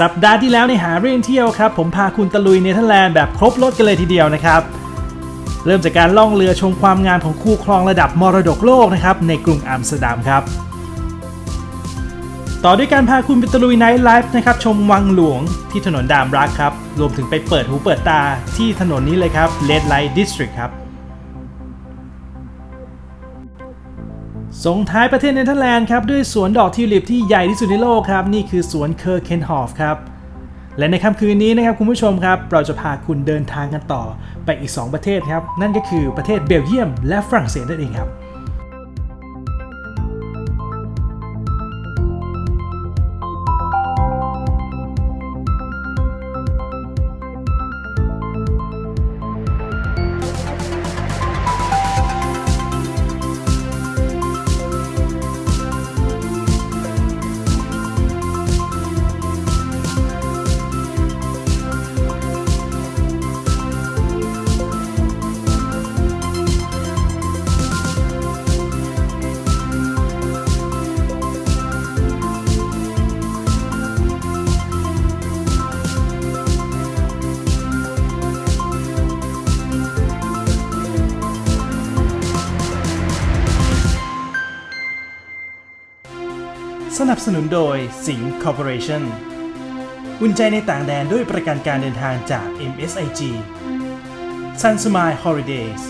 สัปดาห์ที่แล้วในหาเรื่องเที่ยวครับ ผมพาคุณตะลุยเนเธอร์แลนด์แบบครบรถกันเลยทีเดียวนะครับ เริ่มจากการล่องเรือชมความงามของคูคลองระดับมรดกโลกนะครับในกรุงอัมสเตอร์ดัมครับ ต่อด้วยการพาคุณไปตะลุยไนท์ไลฟ์นะครับชมวังหลวงที่ถนนดามรักครับ รวมถึงไปเปิดหูเปิดตาที่ถนนนี้เลยครับ Red Light District ครับ ส่งท้ายประเทศเนเธอร์แลนด์ครับด้วยสวนดอกทิวลิปที่ใหญ่ที่สุดในโลกครับนี่คือสวนเคอร์เคนฮอฟครับและในค่ำคืนนี้นะครับคุณผู้ชมครับ เราจะพาคุณเดินทางกันต่อไปอีก 2 ประเทศครับ นั่นก็คือประเทศเบลเยียมและฝรั่งเศสนั่นเองครับ นับสนุนโดยสิงห์คอร์ปอเรชั่นอุ่นใจในต่างแดนด้วยประกันการเดินทางจาก MSIG Sun Smile Holidays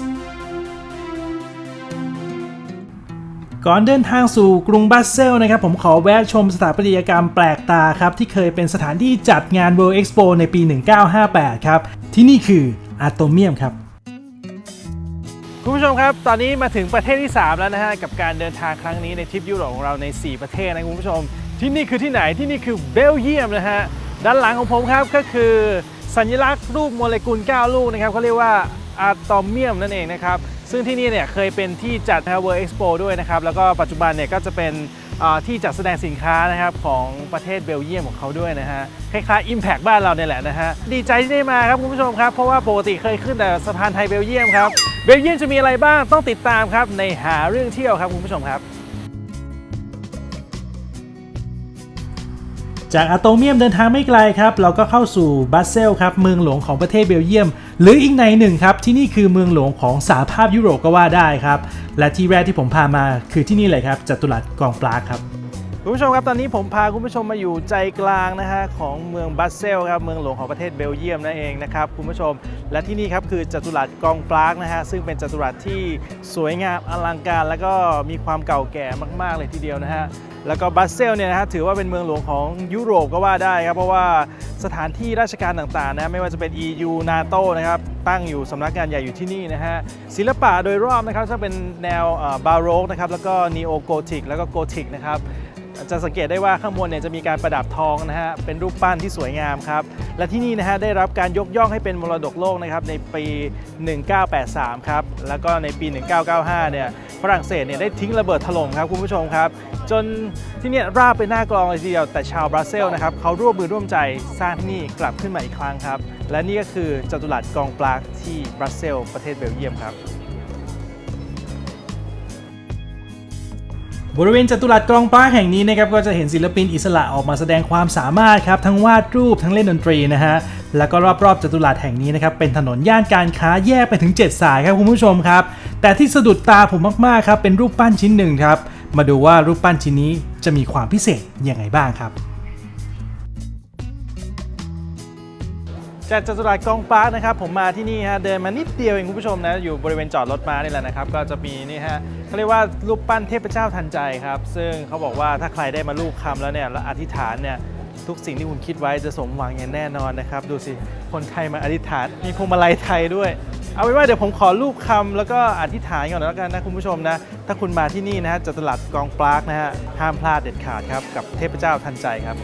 ก่อนเดินทางสู่กรุงบรัสเซลนะครับ ผมขอแวะชมสถาปัตยกรรมแปลกตาครับ ที่เคยเป็นสถานที่จัดงาน World Expo ในปี 1958 ครับ ที่นี่คืออะโตเมียมครับ คุณผู้ชมครับ ตอนนี้มาถึงประเทศที่ 3 แล้วนะฮะ กับการเดินทางครั้งนี้ในทริปยุโรปของเราใน 4 ประเทศนะคุณผู้ชม ที่นี่คือที่ไหนที่นี่คือเบลเยียมนะฮะ ด้านหลังของผมครับก็คือ สัญลักษณ์รูปโมเลกุล 9 ลูกนะครับเขาเรียกว่าอะตอมเมียมนั่นเองนะครับ ซึ่งที่นี่เนี่ยเคยเป็นที่จัดเวิร์เอ็กซ์โปด้วยนะครับ แล้วก็ปัจจุบันเนี่ยก็จะเป็น ที่จัดแสดงสินค้านะครับของประเทศเบลเยียมของเขาด้วยนะฮะคล้ายๆ Impact บ้านเราเนี่ยแหละนะฮะดีใจที่ได้มาครับคุณผู้ชมครับ เพราะว่าปกติเคยขึ้นแต่สะพานไทยเบลเยียมครับเบลเยียมจะมีอะไรบ้างต้องติดตามครับในหาเรื่องเที่ยวครับคุณผู้ชมครับ จากอะโตเมียมเดินทางไม่ไกลครับ เราก็เข้าสู่บรัสเซลครับเมืองหลวงของประเทศเบลเยียม หรืออีกในหนึ่งครับที่นี่คือเมืองหลวงของสหภาพยุโรปก็ว่าได้ครับ และที่แรกที่ผมพามาคือที่นี่เลยครับจัตุรัสกองปลาครับ คุณผู้ชมครับตอนนี้ผมพาคุณผู้ชมมาอยู่ใจกลางนะฮะของเมืองบัสเซลครับเมืองหลวงของประเทศเบลเยียมนั่นเองนะครับคุณผู้ชม และที่นี่ครับคือจัตุรัสกองปลากนะฮะซึ่งเป็นจัตุรัสที่สวยงามอลังการ แล้วก็มีความเก่าแก่มากๆเลยทีเดียวนะฮะแล้วก็บัสเซลเนี่ยนะฮะถือว่าเป็นเมืองหลวงของยุโรปก็ว่าได้ครับเพราะว่าสถานที่ราชการต่างๆนะไม่ว่าจะเป็น EU NATO นะครับตั้งอยู่สำนักงานใหญ่อยู่ที่นี่นะฮะศิลปะโดยรอบนะครับจะเป็นแนวบาโรกนะครับแล้วก็นีโอโกธิกแล้วก็โกธิกนะครับ จะสังเกตได้ว่าข้างบนเนี่ยจะมีการประดับทองนะฮะเป็นรูปปั้นที่สวยงามครับ และที่นี่นะฮะได้รับการยกย่องให้เป็นมรดกโลกนะครับในปี 1983 ครับ แล้วก็ในปี 1995 เนี่ยฝรั่งเศสเนี่ยได้ทิ้งระเบิดถล่มครับคุณผู้ชมครับ จนที่นี่ราบเป็นหน้ากลองเลยทีเดียวแต่ชาวบรัสเซลนะครับเขาร่วมมือร่วมใจสร้างที่นี่กลับขึ้นมาอีกครั้งครับ และนี่ก็คือจัตุรัสกองปลาที่บรัสเซล ประเทศเบลเยียมครับ บริเวณจัตุรัสกลองปลาแห่งนี้นะครับก็จะเห็นศิลปินอิสระออกมาแสดงความสามารถครับทั้งวาดรูปทั้งเล่นดนตรีนะฮะแล้วก็รอบๆจัตุรัสแห่งนี้นะครับเป็นถนนย่านการค้าแยกไปถึง 7 สายครับคุณผู้ชมครับ แต่ที่สะดุดตาผมมากๆครับเป็นรูปปั้นชิ้นหนึ่งครับมาดูว่ารูปปั้นชิ้นนี้จะมีความพิเศษยังไงบ้างครับ จากจตุรัสกองปาร์คนะครับผมมาที่นี่ฮะเดินมานิดเดียวเองคุณผู้ชมนะอยู่บริเวณจอดรถม้านี่แหละนะครับก็จะมีนี่ฮะเขาเรียกว่ารูปปั้นเทพเจ้าทันใจครับ ซึ่งเขาบอกว่าถ้าใครได้มาลูกคำแล้วเนี่ยแล้วอธิษฐานเนี่ยทุกสิ่งที่คุณคิดไว้จะสมหวังอย่างแน่นอนนะครับ ดูสิคนไทยมาอธิษฐานมีพวงมาลัยไทยด้วย เอาเป็นว่าเดี๋ยวผมขอรูปคำแล้วก็อธิษฐานก่อนแล้วกันนะคุณผู้ชมนะถ้าคุณมาที่นี่นะฮะจตุรัสกองปลาร์คนะฮะห้ามพลาดเด็ดขาดครับกับเทพเจ้าทันใจครับ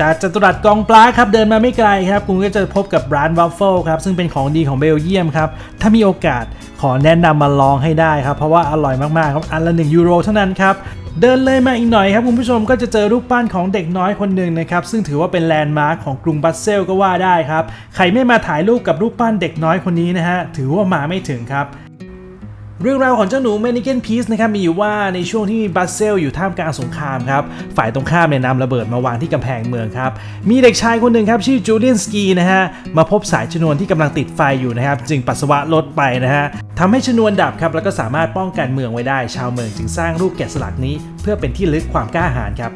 จากจัตุรัสกองปลาครับเดินมาไม่ไกลครับคุณก็จะพบกับร้านวัฟเฟิลครับซึ่งเป็นของดีของเบลเยียมครับถ้ามีโอกาสขอแนะนำมาลองให้ได้ครับ เพราะว่าอร่อยมากๆครับอันละ 1 ยูโรเท่านั้นครับเดินเลยมาอีกหน่อยครับคุณผู้ชมก็จะเจอรูปปั้นของเด็กน้อยคนหนึ่งนะครับซึ่งถือว่าเป็นแลนด์มาร์คของกรุงบัสเซลก็ว่าได้ครับใครไม่มาถ่ายรูปกับรูปปั้นเด็กน้อยคนนี้นะฮะถือว่ามาไม่ถึงครับ เรื่องราวของเจ้าหนูเมนิเกนพีซนะครับมีอยู่ว่าในช่วงที่บรัสเซลอยู่ท่ามกลางสงครามครับ ฝ่ายตรงข้ามเนี่ยนำระเบิดมาวางที่กำแพงเมืองครับ มีเด็กชายคนหนึ่งครับ ชื่อจูเลียนสกีนะฮะ มาพบสายชนวนที่กำลังติดไฟอยู่นะครับ จึงปัสสาวะลดไปนะฮะทำให้ชนวนดับครับ แล้วก็สามารถป้องกันเมืองไว้ได้ ชาวเมืองจึงสร้างรูปแกะสลักนี้ เพื่อเป็นที่ลึกความกล้าหาญครับ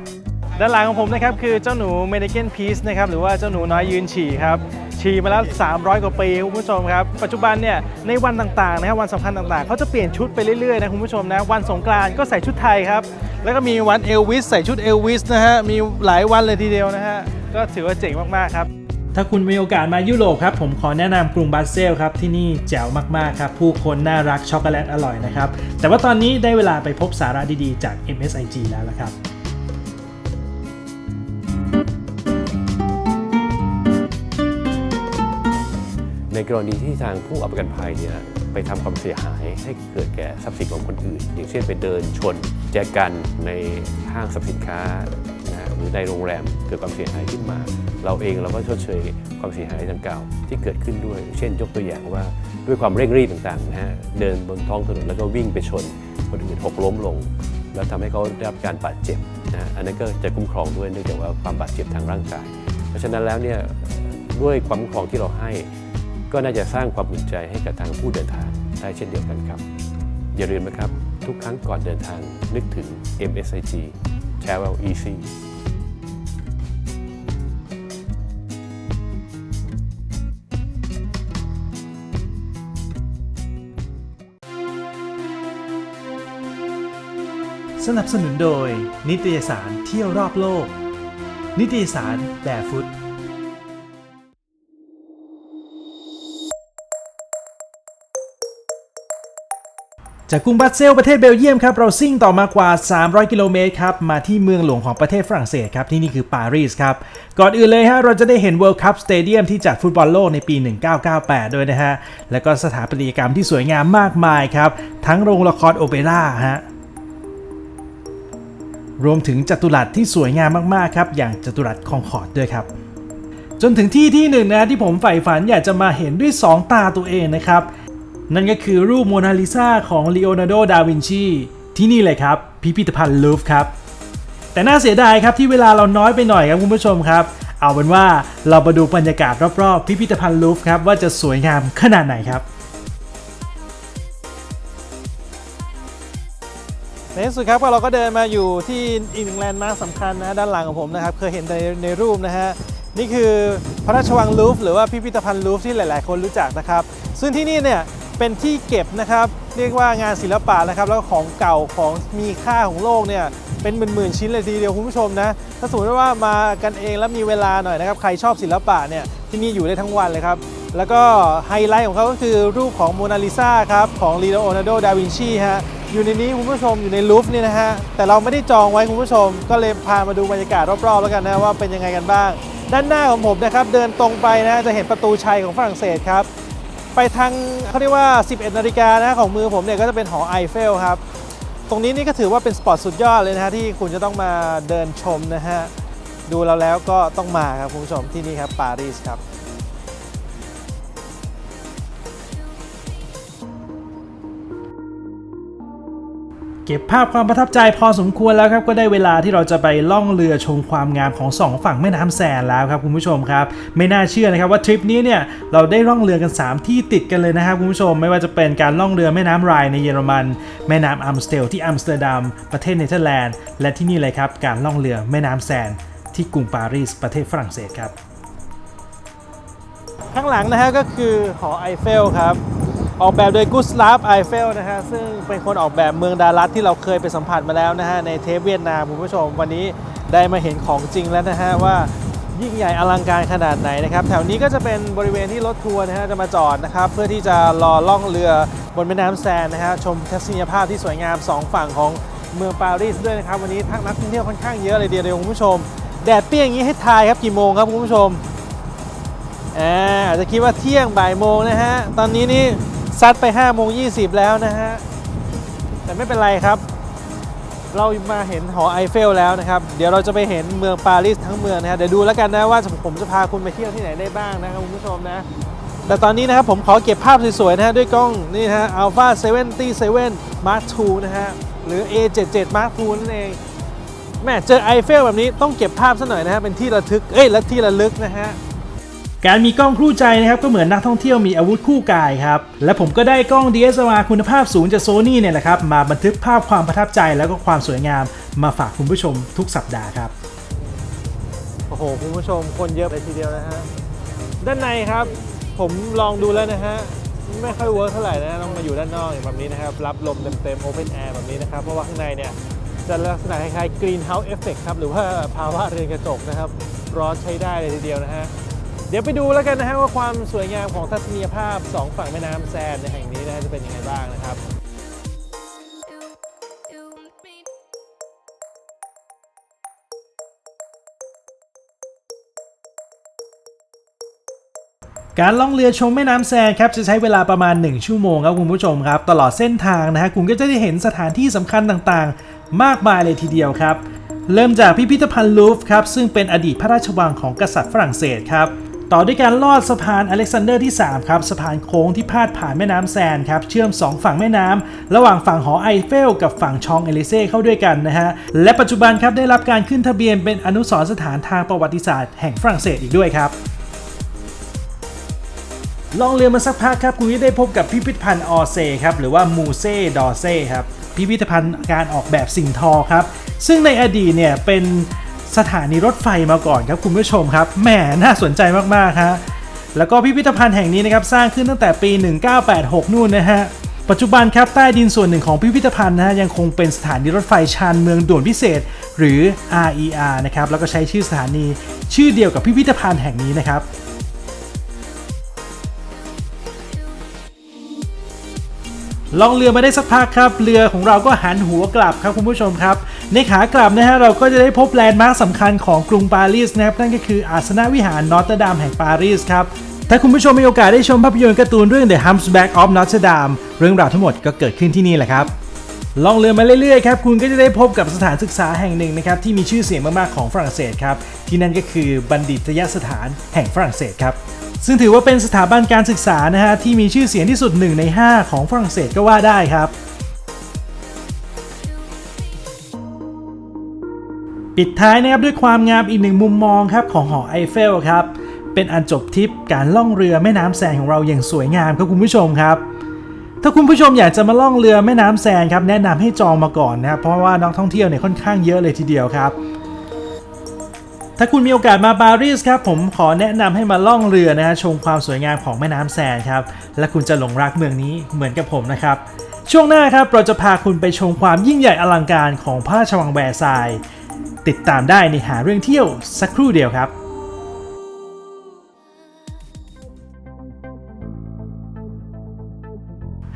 ด้านหลังของผมนะครับคือเจ้าหนูเมดิเกนพีซนะครับหรือว่าเจ้าหนูน้อยยืนฉี่ครับฉี่มาแล้ว 300 กว่าปีคุณผู้ชมครับ ปัจจุบันเนี่ยในวันต่างๆนะครับวันสำคัญต่างๆ เขาจะเปลี่ยนชุดไปเรื่อยๆนะคุณผู้ชมนะวันสงกรานต์ก็ใส่ชุดไทยครับ แล้วก็มีวันเอลวิสใส่ชุดเอลวิสนะฮะมีหลายวันเลยทีเดียวนะฮะก็ถือว่าเจ๋งมากๆครับถ้าคุณมีโอกาสมายุโรปครับ ผมขอแนะนำกรุงบรัสเซลครับ ที่นี่แจ๋วมากๆครับ ผู้คนน่ารักช็อกโกแลตอร่อยนะครับ แต่ว่าตอนนี้ได้เวลาไปพบสาระดีๆจาก MSIG แล้วละครับ ในกรณีที่ทางผู้เอาประกันภัยเนี่ยไปทำความเสียหายให้เกิดแก่ทรัพย์สินของคนอื่น อย่างเช่นไปเดินชน แจกันในห้างสรรพสินค้านะฮะหรือในโรงแรมเกิดความเสียหายขึ้นมา เราเองเราก็ชดเชยความเสียหายดังกล่าวที่เกิดขึ้นด้วย เช่นยกตัวอย่างว่าด้วยความเร่งรีบต่างๆนะฮะเดินบนท้องถนนแล้วก็วิ่งไปชน คนอื่นหกล้มลง แล้วทำให้เขาได้รับการบาดเจ็บนะฮะอันนั้นก็จะคุ้มครองด้วยเนื่องจากว่าความบาดเจ็บทางร่างกาย เพราะฉะนั้นแล้วเนี่ยด้วยความคุ้มครองที่เราให้ ก็น่าจะสร้างความอุ่นใจให้กับทางผู้เดินทางได้เช่นเดียวกันครับ อย่าลืมนะครับ ทุกครั้งก่อนเดินทางนึกถึง MSIG Travel Easy สนับสนุนโดย นิตยสารเที่ยวรอบโลก นิตยสารแบบฟุต จากกรุงบรัสเซลประเทศเบลเยียมครับเราซิ่งต่อมากว่า 300 กิโลเมตรครับมาที่เมืองหลวงของประเทศฝรั่งเศสครับที่นี่คือปารีสครับก่อนอื่นเลยฮะเราจะได้เห็น World Cup Stadium ที่จัดฟุตบอลโลกในปี 1998 ด้วยนะฮะ แล้วก็สถาปัตยกรรมที่สวยงามมากมายครับ ทั้งโรงละครโอเปร่าฮะรวมถึงจัตุรัสที่สวยงามมากๆครับอย่างจัตุรัสคองคอร์ดด้วยครับจนถึงที่ที่หนึ่งนะที่ผมใฝ่ฝันอยากจะมาเห็นด้วย 2 ตาตัวเองนะครับ นั่นก็คือรูปโมนาลิซาของลีโอนาร์โด ดาวินชีที่นี่เลยครับ พิพิธภัณฑ์ลูฟ์ครับ แต่น่าเสียดายครับที่เวลาเราน้อยไปหน่อยครับคุณผู้ชมครับ เอาเป็นว่าเรามาดูบรรยากาศรอบๆ พิพิธภัณฑ์ลูฟ์ครับว่าจะสวยงามขนาดไหนครับในที่สุดครับเราก็เดินมาอยู่ที่อีกหนึ่งแลนด์มาร์คสำคัญนะด้านหลังของผมนะครับ เคยเห็นในในรูปนะฮะนี่คือพระราชวังลูฟ์หรือว่าพิพิธภัณฑ์ลูฟ์ที่หลาย ๆ คนรู้จักนะครับ ซึ่งที่นี่เนี่ย เป็นที่เก็บนะครับ เรียกว่างานศิลปะนะครับ แล้วของเก่าของมีค่าของโลกเนี่ยเป็นหมื่นๆชิ้นเลยทีเดียวคุณผู้ชมนะถ้าสมมติว่ามากันเองแล้วมีเวลาหน่อยนะครับใครชอบศิลปะเนี่ยที่นี่อยู่ได้ทั้งวันเลยครับ แล้วก็ไฮไลท์ของเขาก็คือรูปของโมนาลิซาครับของลีโอนาร์โด ดาวินชีฮะอยู่ในนี้คุณผู้ชมอยู่ในลูฟนี่นะฮะแต่เราไม่ได้จองไว้คุณผู้ชม ก็เลยพามาดูบรรยากาศรอบๆ แล้วกันนะว่าเป็นยังไงกันบ้าง ด้านหน้าของผมนะครับเดินตรงไปนะจะเห็นประตูชัยของฝรั่งเศสครับ ไปทางเขาเรียกว่า 11 นาฬิกานะของมือผมเนี่ยก็จะเป็นหอไอเฟลครับ ตรงนี้นี่ก็ถือว่าเป็นสปอร์ตสุดยอดเลยนะฮะที่คุณจะต้องมาเดินชมนะฮะ ดูแล้วแล้วก็ต้องมาครับคุณผู้ชมที่นี่ครับปารีสครับ เก็บภาพความประทับใจพอสมควรแล้วครับก็ได้เวลาที่เราจะไปล่องเรือชมความงามของสองฝั่งแม่น้ำแซนแล้วครับคุณผู้ชมครับ ไม่น่าเชื่อนะครับว่าทริปนี้เนี่ยเราได้ล่องเรือกัน 3 ที่ติดกันเลยนะครับคุณผู้ชม ไม่ว่าจะเป็นการล่องเรือแม่น้ำไรน์ในเยอรมัน แม่น้ำอัมสเตลที่อัมสเตอร์ดัมประเทศเนเธอร์แลนด์และที่นี่เลยครับการล่องเรือแม่น้ำแซนที่กรุงปารีสประเทศฝรั่งเศสครับ ข้างหลังนะฮะก็คือหอไอเฟลครับ ออกแบบโดยกุสลาฟไอเฟลนะฮะซึ่งเป็นคนออกแบบเมืองดารัสที่เราเคยไปสัมผัสมาแล้วนะฮะในเทปเวียดนามคุณผู้ชมวันนี้ได้มาเห็นของจริงแล้วนะฮะว่ายิ่งใหญ่อลังการขนาดไหนนะครับ แถวนี้ก็จะเป็นบริเวณที่รถทัวร์นะฮะจะมาจอดนะครับ เพื่อที่จะรอล่องเรือบนแม่น้ำแซนนะฮะชมทัศนียภาพที่สวยงามสองฝั่งของเมืองปารีสด้วยนะครับ วันนี้ทักนักท่องเที่ยวค่อนข้างเยอะเลยเดียวคุณผู้ชม แดดเปรี้ยงอย่างนี้ให้ทายครับกี่โมงครับคุณผู้ชมอ่าอาจจะคิดว่าเที่ยงบ่ายโมงนะฮะตอนนี้นี่ ซัดไป5โมง20แล้วนะฮะ แต่ไม่เป็นไรครับ เรามาเห็นหอไอเฟลแล้วนะครับ เดี๋ยวเราจะไปเห็นเมืองปารีสทั้งเมืองนะฮะ เดี๋ยวดูแล้วกันนะว่าผมจะพาคุณไปเที่ยวที่ไหนได้บ้างนะครับคุณผู้ชมนะ แต่ตอนนี้นะครับผมขอเก็บภาพสวยๆนะฮะด้วยกล้องนี่นะฮะ Alpha 77 Mark II นะฮะ หรือ A77 Mark II นั่นเองแม่เจอไอเฟลแบบนี้ต้องเก็บภาพซะหน่อยนะฮะเป็นที่ระทึก เอ้ยและที่ระลึกนะฮะ การมีกล้องคู่ใจนะครับก็เหมือนนักท่องเที่ยวมีอาวุธคู่กายครับ และผมก็ได้กล้อง DSLR คุณภาพสูงจากโซนี่เนี่ยแหละครับ มาบันทึกภาพความประทับใจแล้วก็ความสวยงามมาฝากคุณผู้ชมทุกสัปดาห์ครับ โอ้โห คุณผู้ชมคนเยอะเลยทีเดียวนะฮะ ด้านในครับ ผมลองดูแล้วนะฮะ ไม่ค่อยเวิร์คเท่าไหร่นะต้องมาอยู่ด้านนอกอย่างแบบนี้นะครับ รับลมเต็มๆ Open Air แบบนี้นะครับ เพราะว่าข้างในเนี่ยจะลักษณะคล้ายๆ Greenhouse Effect ครับหรือว่าภาวะเรือนกระจกนะครับร้อนใช้ได้เลยทีเดียวนะฮะ เดี๋ยวไปดูแล้วกันนะฮะว่าความสวยงามของทัศนียภาพ 2 ฝั่งแม่น้ำแซนในแห่งนี้นะฮะจะเป็นยังไงบ้างนะครับการล่องเรือชมแม่น้ำแซนครับจะใช้เวลาประมาณ 1 ชั่วโมงครับคุณผู้ชมครับ ตลอดเส้นทางนะฮะคุณก็จะได้เห็นสถานที่สำคัญต่างๆ มากมายเลยทีเดียวครับ เริ่มจากพิพิธภัณฑ์ลูฟ์ครับซึ่งเป็นอดีตพระราชวังของกษัตริย์ฝรั่งเศสครับ ต่อด้วยการลอดสะพานอเล็กซานเดอร์ที่ 3 ครับ สะพานโค้งที่พาดผ่านแม่น้ำแซนครับ เชื่อม 2 ฝั่งแม่น้ำระหว่างฝั่งหอไอเฟล กับฝั่งชองเอลิเซ่เข้าด้วยกันนะฮะ และปัจจุบันครับได้รับการขึ้นทะเบียนเป็นอนุสรณ์สถานทางประวัติศาสตร์แห่งฝรั่งเศสอีกด้วยครับลองเรือมาสักพักครับคุณก็ได้พบกับพิพิธภัณฑ์ออเซครับหรือว่ามูเซ่ดอเซ่ครับพิพิธภัณฑ์การออกแบบสิ่งทอครับ ซึ่งในอดีตเนี่ยเป็น สถานีรถไฟมาก่อนครับคุณผู้ชมครับแหมน่าสนใจมากๆฮะแล้วก็พิพิธภัณฑ์แห่งนี้นะครับสร้างขึ้นตั้งแต่ปี 1986 นู่นนะฮะปัจจุบันครับใต้ดินส่วนหนึ่งของพิพิธภัณฑ์นะฮะยังคงเป็นสถานีรถไฟชานเมืองด่วนพิเศษ หรือ RER นะครับแล้วก็ใช้ชื่อสถานีชื่อเดียวกับพิพิธภัณฑ์แห่งนี้นะครับลองเรือมาได้สักพักครับ เรือของเราก็หันหัวกลับครับคุณผู้ชมครับ ในขากลับนะฮะเราก็จะได้พบแลนด์มาร์คสำคัญของกรุงปารีสนะครับนั่นก็คืออาสนะวิหารนอตเตอร์ดามแห่งปารีสครับถ้าคุณผู้ชมมีโอกาสได้ชมภาพยนตร์การ์ตูนเรื่อง The Hunchback of Notre Dame เรื่องราวทั้งหมดก็เกิดขึ้นที่นี่แหละครับลองเรือมาเรื่อยๆครับคุณก็จะได้พบกับสถานศึกษาแห่งหนึ่งนะครับที่มีชื่อเสียงมากๆของฝรั่งเศสครับที่นั่นก็คือบัณฑิตยสถานแห่งฝรั่งเศสครับซึ่งถือว่าเป็นสถาบันการศึกษานะฮะที่มีชื่อเสียงที่สุดหนึ่งใน 5 ของฝรั่งเศสก็ว่าได้ครับ ปิดท้ายนะครับด้วยความงามอีกหนึ่งมุมมองครับของหอไอเฟลครับ เป็นอันจบทริปการล่องเรือแม่น้ำแซนของเราอย่างสวยงามครับคุณผู้ชมครับ ถ้าคุณผู้ชมอยากจะมาล่องเรือแม่น้ำแซนครับแนะนำให้จองมาก่อนนะครับเพราะว่านักท่องเที่ยวเนี่ยค่อนข้างเยอะเลยทีเดียวครับถ้าคุณมีโอกาสมาปารีสครับผมขอแนะนำให้มาล่องเรือนะฮะชมความสวยงามของแม่น้ำแซนครับและคุณจะหลงรักเมืองนี้เหมือนกับผมนะครับ ช่วงหน้าครับเราจะพาคุณไปชมความยิ่งใหญ่อลังการของพระราชวังแวร์ซาย ติดตามได้ในหาเรื่องเที่ยวสักครู่เดียวครับ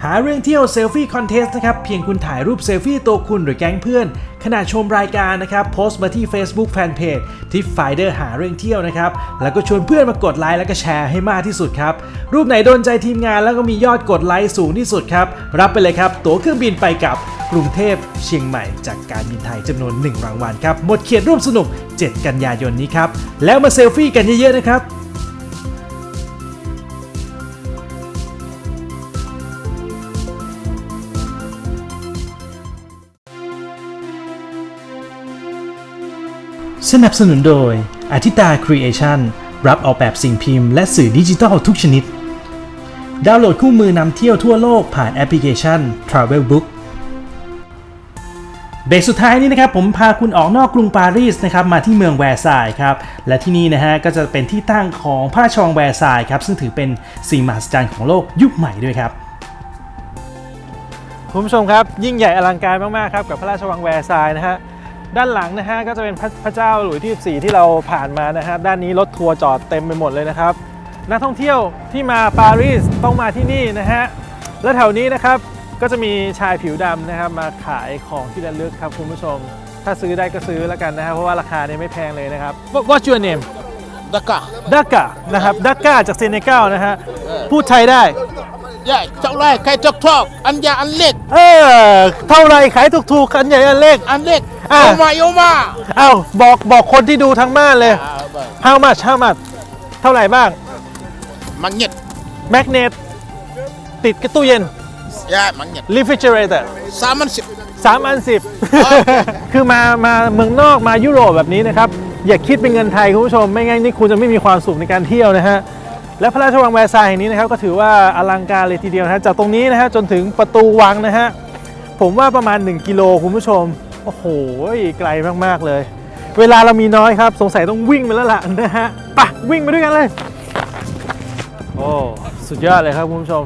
หาเรื่องเที่ยวเซลฟี่คอนเทสต์นะครับ เพียงคุณถ่ายรูปเซลฟี่ตัวคุณหรือแก๊งเพื่อน ขณะชมรายการนะครับ โพสต์มาที่ Facebook Fanpage ที่ Finder หาเรื่องเที่ยวนะครับ แล้วก็ชวนเพื่อนมากดไลค์แล้วก็แชร์ให้มากที่สุดครับ รูปไหนโดนใจทีมงานแล้วก็มียอดกดไลค์สูงที่สุดครับ รับไปเลยครับ ตั๋วเครื่องบินไปกับกรุงเทพเชียงใหม่จากการบินไทยจำนวน 1 รางวัลครับหมดเขตร่วมสนุก 7 กันยายนนี้ครับแล้วมาเซลฟี่กันเยอะๆนะครับ สนับสนุนโดยอาทิตาครีเอชั่นรับออกแบบสิ่งพิมพ์และสื่อดิจิทัลทุกชนิด ดาวน์โหลดคู่มือนำเที่ยวทั่วโลกผ่านแอปพลิเคชัน Travel Book เบรกสุดท้ายนี้นะครับผมพาคุณออกนอกกรุงปารีสนะครับมาที่เมืองแวร์ซายครับและที่นี่นะฮะก็จะเป็นที่ตั้งของพระราชวังแวร์ซายครับซึ่งถือเป็นสิ่งมหัศจรรย์ของโลกยุคใหม่ด้วยครับคุณผู้ชมครับยิ่งใหญ่อลังการมากๆครับกับพระราชวังแวร์ซายนะฮะ ด้านหลังนะฮะก็จะเป็นพระพระเจ้าหลุยส์ที่14ที่เราผ่านมานะฮะด้านนี้รถทัวร์จอดเต็มไปหมดเลยนะครับนักท่องเที่ยวที่มาปารีสต้องมาที่นี่นะฮะและแถวนี้นะครับก็จะมีชายผิวดำนะครับมาขายของที่ระลึกครับคุณผู้ชม ถ้าซื้อได้ก็ซื้อแล้วกันนะฮะเพราะว่าราคาเนี่ยไม่แพงเลยนะครับ What- What's your name D'accord. ดักกะนะครับดักกะจากเซเนกัลนะฮะพูดไทยได้ Ja, cak lai kai tok tok. Anja an lek, เออ เท่าไรขายถูกๆกันใหญ่อันเล็ก an lek. Ah. Yoma yoma. เอ้าบอกบอกคนที่ดูทั้งบ้านเลย Ah, bang. how much how much เท่าไหร่บ้าง Magnet. แมกเนตติดกับตู้เย็น Ya, magnet. refrigerator Saman sip. สามอันสิบคือมามาเมืองนอกมายุโรปแบบนี้นะครับ อย่าคิดเป็นเงินไทยคุณผู้ชม ไม่งั้นนี่คุณจะไม่มีความสุขในการเที่ยวนะฮะ และพระราชวังแวร์ซายน์แห่งนี้นะครับ ก็ถือว่าอลังการเลยทีเดียวนะฮะ จากตรงนี้นะฮะ จนถึงประตูวังนะฮะ ผมว่าประมาณ 1 กิโลคุณผู้ชม โอ้โห ไกลมาก ๆ เลย เวลาเรามีน้อยครับ สงสัยต้องวิ่งไปแล้วล่ะนะฮะปะวิ่งไปด้วยกันเลย โอ้ สุดยอดเลยครับคุณผู้ชม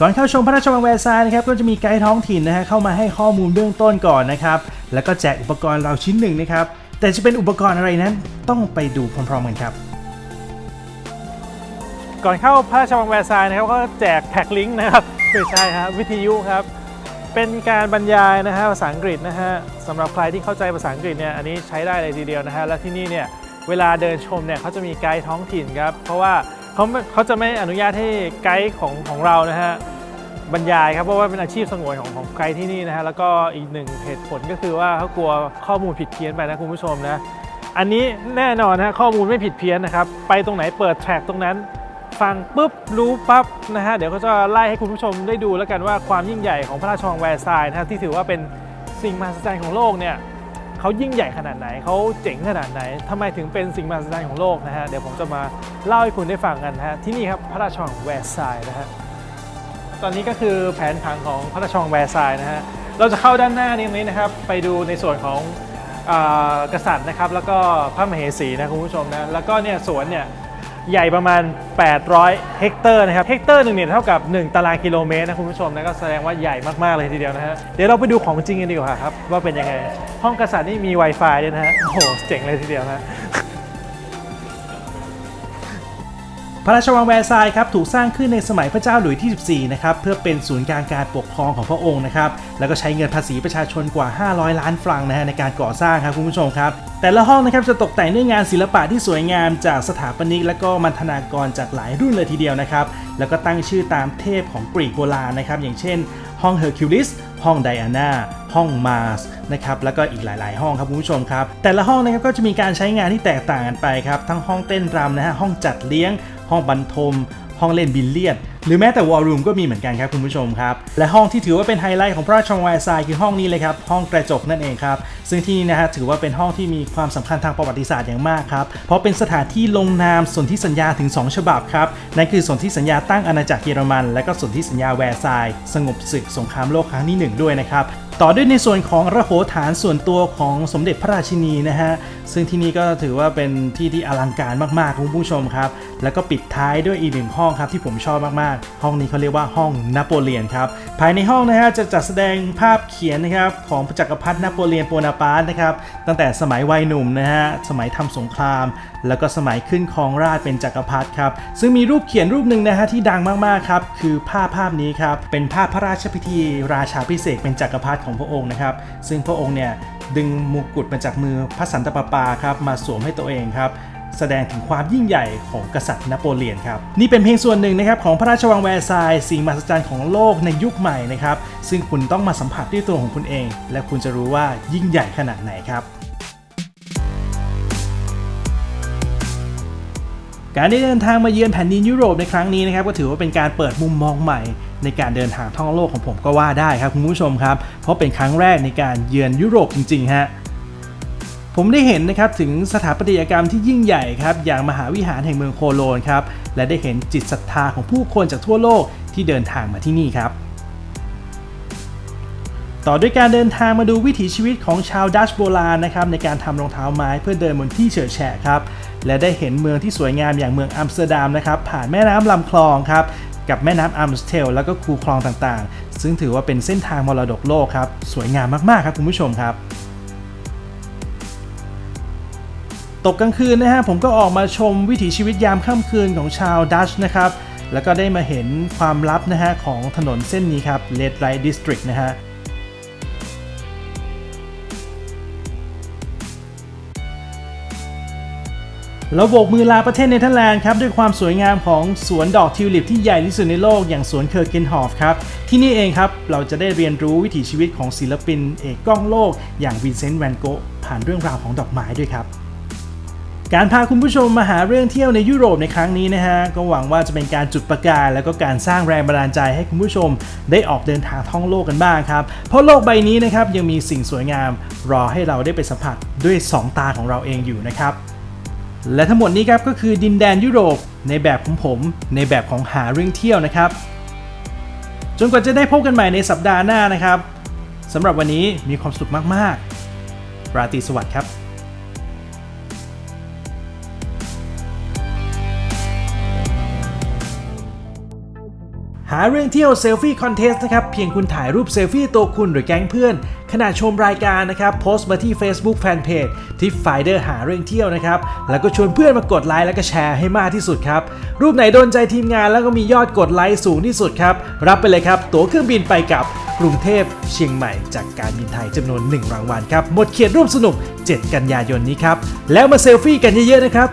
ก่อนเข้าชมพระราชวังแวร์ซายน์นะครับ ก็จะมีไกด์ท้องถิ่นนะฮะเข้ามาให้ข้อมูลเบื้องต้นก่อนนะครับ แล้วก็แจกอุปกรณ์เราชิ้นหนึ่งนะครับ แต่จะเป็นอุปกรณ์อะไรนั้น ต้องไปดูพร้อมๆกันครับก่อนเข้าพระราชวังแวร์ซายน์นะครับก็แจกแท็กลิงก์นะครับไม่ใช่ครับวิทยุครับ เป็นการบรรยายนะฮะภาษาอังกฤษนะฮะสำหรับใครที่เข้าใจภาษาอังกฤษเนี่ยอันนี้ใช้ได้เลยทีเดียวนะฮะและที่นี่เนี่ยเวลาเดินชมเนี่ยเขาจะมีไกด์ท้องถิ่นครับเพราะว่าเขาเขาจะไม่อนุญาตให้ไกด์ของของเรานะฮะบรรยายครับเพราะว่าเป็นอาชีพสงวนของของไกด์ที่นี่นะฮะแล้วก็อีกหนึ่งเหตุผลก็คือว่าเขากลัวข้อมูลผิดเพี้ยนไปนะคุณผู้ชมนะอันนี้แน่นอนนะข้อมูลไม่ผิดเพี้ยนนะครับไปตรงไหนเปิดแทร็กตรงนั้น ฟังปุ๊บรู้ปั๊บนะฮะเดี๋ยวก็จะไล่ให้คุณผู้ชมได้ดูแล้วกันว่าความยิ่งใหญ่ของพระราชวังแวร์ซายน์นะฮะที่ถือว่าเป็นสิ่งมหัศจรรย์ของโลกเนี่ยเขายิ่งใหญ่ขนาดไหนเขาเจ๋งขนาดไหนทำไมถึงเป็นสิ่งมหัศจรรย์ของโลกนะฮะเดี๋ยวผมจะมาเล่าให้คุณได้ฟังกันนะฮะที่นี่ครับพระราชวังแวร์ซายน์นะฮะตอนนี้ก็คือแผนผังของพระราชวังแวร์ซายน์นะฮะเราจะเข้าด้านหน้านี้ตรงนะครับ ไปดูในส่วนของกษัตริย์นะครับ แล้วก็พระมเหสีนะคุณผู้ชมนะแล้วก็เนี่ยสวนเนี่ย ใหญ่ประมาณ 800 เฮกเตอร์นะครับ เฮกเตอร์หนึ่งเนี่ยเท่ากับ 1 ตารางกิโลเมตรนะคุณผู้ชมนะก็แสดงว่าใหญ่มาก ๆ เลยทีเดียวนะฮะ เดี๋ยวเราไปดูของจริงกันดีกว่าครับ ว่าเป็นยังไง ห้องกษัตริย์นี่มี Wi-Fi ด้วยนะฮะ โอ้โห เจ๋งเลยทีเดียวนะ พระราชวังแวร์ซายน์ครับถูกสร้างขึ้นในสมัยพระเจ้าหลุยส์ที่ 14 นะครับเพื่อเป็นศูนย์กลางการปกครองของพระองค์นะครับแล้วก็ใช้เงินภาษีประชาชนกว่า 500 ล้านฟรังนะฮะในการก่อสร้างครับคุณผู้ชมครับ แต่ละห้องนะครับจะตกแต่งด้วยงานศิลปะที่สวยงามจากสถาปนิก และก็มัณฑนากรจากหลายรุ่นเลยทีเดียวนะครับแล้วก็ตั้งชื่อตามเทพของกรีกโบราณนะครับอย่างเช่น ห้องเฮอร์คิวลิสห้องไดอาน่าห้องมาร์สนะครับแล้วก็อีกหลาย ๆ ห้องครับคุณผู้ชมครับ แต่ละห้องนะครับก็จะมีการใช้งานที่แตกต่างกันไปครับทั้งห้องเต้นรำนะฮะห้องจัดเลี้ยง ห้องบรรทม ห้องเล่นบิลเลียด หรือแม้แต่วอลลุ่มก็มีเหมือนกันครับคุณผู้ชมครับ และห้องที่ถือว่าเป็นไฮไลท์ของพระราชวังแวร์ซายคือห้องนี้เลยครับห้องกระจกนั่นเองครับซึ่งที่นี่นะฮะถือว่าเป็นห้องที่มีความสำคัญทางประวัติศาสตร์อย่างมากครับเพราะเป็นสถานที่ลงนามสนธิสัญญาถึง 2 ฉบับครับนั่นคือสนธิสัญญาตั้งอาณาจักรเยอรมัน และก็สนธิสัญญาแวร์ซายสงบศึกสงครามโลกครั้งที่หนึ่งด้วยนะครับต่อด้วยในส่วนของระโหฐานส่วนตัวของสมเด็จพระราชินีนะฮะซึ่งที่นี่ก็ถือว่าเป็นที่ที่อลังการมากๆคุณผู้ชมครับแล้วก็ปิดท้ายด้วยอีกหนึ่งห้องครับที่ผมชอบมากห้องนี้เขาเรียกว่าห้องนโปเลียนครับภายในห้องนะฮะจะจัดแสดงภาพเขียนนะครับของจักรพรรดินโปเลียนโบนาปาร์ตนะครับตั้งแต่สมัยวัยหนุ่มนะฮะสมัยทำสงคราม แล้วก็สมัยขึ้นครองราชเป็นจักรพรรดิครับซึ่งมีรูปเขียนรูปหนึ่งนะฮะที่ดังมากๆครับคือภาพภาพนี้ครับเป็นภาพพระราชพิธี ราชาพิเศษเป็นจักรพรรดิของพระองค์นะครับซึ่งพระองค์เนี่ยดึงมงกุฎมาจากมือพระสันตะปาปาครับมาสวมให้ตัวเองครับ แสดงถึงความยิ่งใหญ่ของกษัตริย์นโปเลียนครับนี่เป็นเพียงส่วนหนึ่งนะครับของพระราชวังแวร์ซายสิ่งมหัศจรรย์ของโลกในยุคใหม่นะครับซึ่งคุณต้องมาสัมผัสด้วยตัวของคุณเอง และคุณจะรู้ว่ายิ่งใหญ่ขนาดไหนครับการได้เดินทางมาเยือนแผ่นดินยุโรปในครั้งนี้นะครับก็ถือว่าเป็นการเปิดมุมมองใหม่ ในการเดินทางท่องโลกของผมก็ว่าได้ครับคุณผู้ชมครับ เพราะเป็นครั้งแรกในการเยือนยุโรปจริงๆฮะ ผมได้เห็นนะครับถึงสถาปัตยกรรมที่ยิ่งใหญ่ครับอย่างมหาวิหารแห่งเมืองโคโลนครับและได้เห็นจิตศรัทธาของผู้คนจากทั่วโลกที่เดินทางมาที่นี่ครับ ต่อด้วยการเดินทางมาดูวิถีชีวิตของชาวดัชโบราณนะครับในการทำรองเท้าไม้เพื่อเดินบนที่เฉอะแฉะครับและได้เห็นเมืองที่สวยงามอย่างเมืองอัมสเตอร์ดัมนะครับผ่านแม่น้ำลำคลองครับกับแม่น้ำอัมสเทลแล้วก็คูคลองต่างๆ ซึ่งถือว่าเป็นเส้นทางมรดกโลกครับสวยงามมากๆครับคุณผู้ชมครับ ตกกลางคืนนะฮะผมก็ออกมาชมวิถีชีวิตยามค่ำคืนของชาวดัชนะครับ แล้วก็ได้มาเห็นความลับนะฮะของถนนเส้นนี้ครับ Red Light District นะฮะถแล้วโบกมือลาประเทศเนเธอร์แลนด์ครับด้วยความสวยงามของสวนดอกทิวลิปที่ใหญ่ที่สุดในโลกอย่างสวนเคอร์เกนฮอฟครับ ที่นี่เองครับ เราจะได้เรียนรู้วิถีชีวิตของศิลปินเอกกล้องโลก อย่างวินเซนต์แวนโกะผ่านเรื่องราวของดอกไม้ด้วยครับ การพาคุณผู้ชมมาหาเรื่องเที่ยวในยุโรปในครั้งนี้นะฮะ ก็หวังว่าจะเป็นการจุดประกายแล้วก็การสร้างแรงบันดาลใจให้คุณผู้ชมได้ออกเดินทางท่องโลกกันบ้างครับ เพราะโลกใบนี้นะครับยังมีสิ่งสวยงาม รอให้เราได้ไปสัมผัสด้วยสองตาของเราเองอยู่นะครับ และทั้งหมดนี้ครับก็คือดินแดนยุโรป ในแบบของผม ในแบบของหาเรื่องเที่ยวนะครับ จนกว่าจะได้พบกันใหม่ในสัปดาห์หน้านะครับสำหรับวันนี้มีความสุขมากๆ ราตรีสวัสดิ์ครับาเรื่องเที่ยวเซลฟี่คอนเทสต์นะครับ เพียงคุณถ่ายรูปเซลฟี่ตัวคุณหรือแก๊งเพื่อน ขณะชมรายการนะครับ โพสต์มาที่ Facebook Fanpage ที่ Finder หาเรื่องเที่ยวนะครับ แล้วก็ชวนเพื่อนมากดไลค์แล้วก็แชร์ให้มากที่สุดครับ รูปไหนโดนใจทีมงานแล้วก็มียอดกดไลค์สูงที่สุดครับ รับไปเลยครับ ตั๋วเครื่องบินไปกับกรุงเทพเชียงใหม่จากการบินไทยจำนวน 1 รางวัลครับหมดเขตร่วมสนุก 7 กันยายนนี้ครับแล้วมาเซลฟี่กันเยอะๆนะครับ